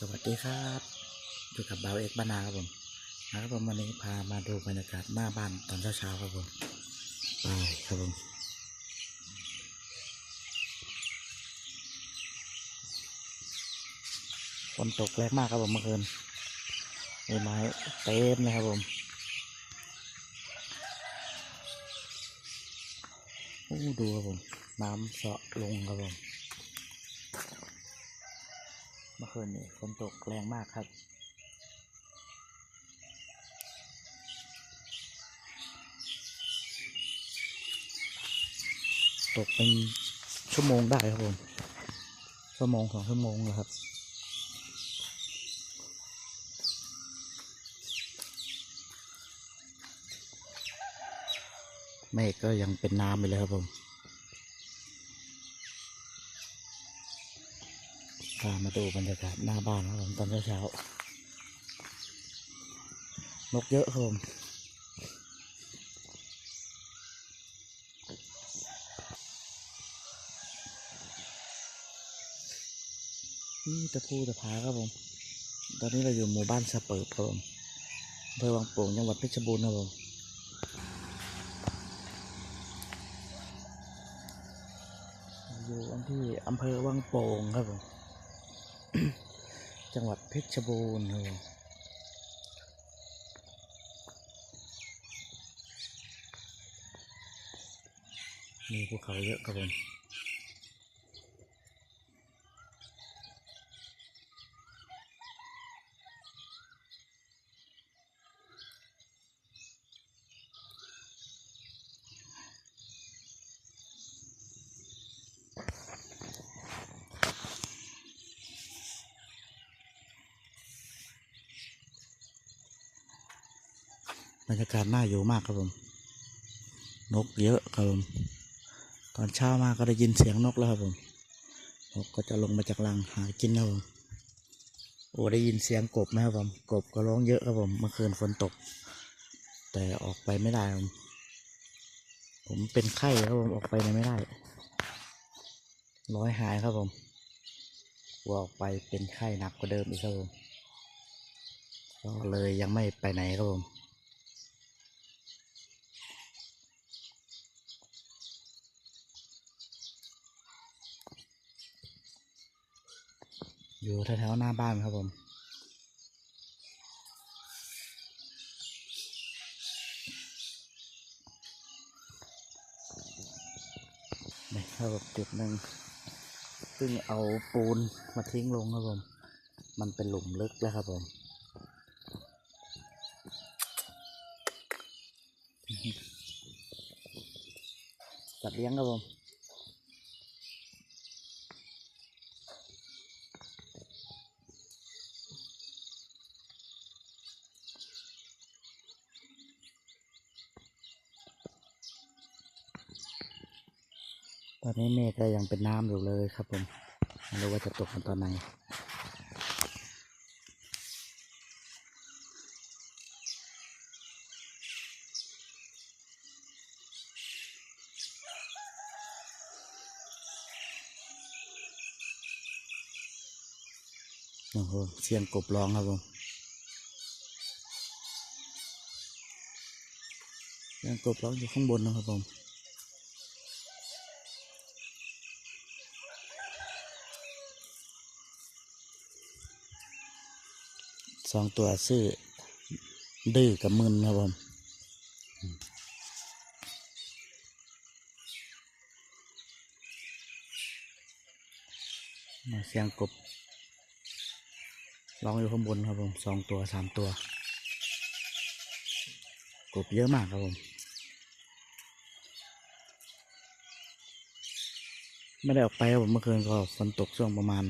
สวัสดีครับอยู่กับบ่าวเอกบ้านาครับผมนะครับผมวันนี้พามาดูบรรยากาศหน้าบ้านตอนเช้าๆครับผมไปครับผมฝนตกแรงมากครับผมเมื่อคืนใบไม้เต็มเลยครับผมโอ้ดูครับผมน้ำเสาะลงครับผม เมื่อคืนนี้ฝนตกแรงมากครับตกเป็นชั่วโมงได้ครับผม ชั่วโมงสองชั่วโมงแล้วครับ เมฆก็ยังเป็นน้ำไปเลยครับผมามาดูบรรยากาศหน้าบ้านครับผมตอนเช้าๆนกเยอะครับผมนี่ตะพูตะพาครับผม ตอนนี้เราอยู่หมู่บ้านสะเปิบครับผมอำเภอวังโป่งจังหวัดเพชรบูรณ์ครับผมอยู่ที่อำเภอวังโป่งครับผม จังหวัดเพชรบูรณ์มมีภูเขาเยอะครับผม บรรยากาศน่าอยู่มากครับผม นกเยอะครับผม ตอนเช้ามาก็ได้ยินเสียงนกแล้วครับผม นกก็จะลงมาจากรังหากินครับผม โอ้ได้ยินเสียงกบไหมครับผม กบก็ร้องเยอะครับผม เมื่อคืนฝนตก แต่ออกไปไม่ได้ผม ผมเป็นไข้ครับผมออกไปไหนไม่ได้ ร้อยหายครับผมกลัวออกไปเป็นไข้หนักกว่าเดิมอีกครับผม ก็เลยยังไม่ไปไหนครับผม อยู่แถวๆหน้าบ้านครับผมนี่ครับผมจุดหนึ่งซึ่งเอาปูนมาทิ้งลงครับผม มันเป็นหลุมลึกแล้วครับผมสัตว์เลี้ยงครับผม ต อนนี้เมฆก็ยังเป็นน้ำอยู่เลยครับผมไม่รู้ว่าจะตกกันตอนไหนโอ้โหเสียงกบร้องครับผมเสียงกบร้องอยู่ข้างบนนะครับผม สองตัวซื่อดื้อกับมึนครับผมมาเสียงกบร้องอยู่ข้างบนครับผมสองตัวสามตัว กบเยอะมากครับผม ไม่ได้ออกไปครับผมเมื่อคืนก็ฝนตกช่วงประมาณ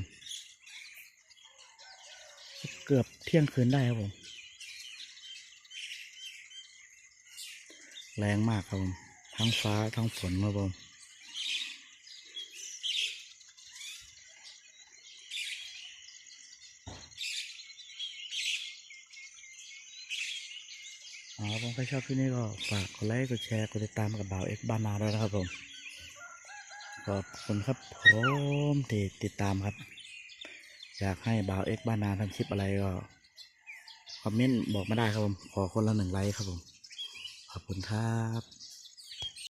เกือบเที่ยงคืนได้ครับผม แรงมากครับผม ทั้งฟ้าทั้งฝนครับผมอ๋อผมก็ชอบที่นี่ก็ฝากกดไลค์กดแชร์กดติดตามกับบ่าวเอ็กบ้านนาด้วยนะครับผม ขอบคุณครับผมที่ติดตามครับ อยากให้บ่าวเอ็กบ้านนาทำคลิปอะไรก็คอมเมนต์บอกมาได้ครับผม ขอคนละหนึ่งไลค์ครับผม ขอบคุณครับ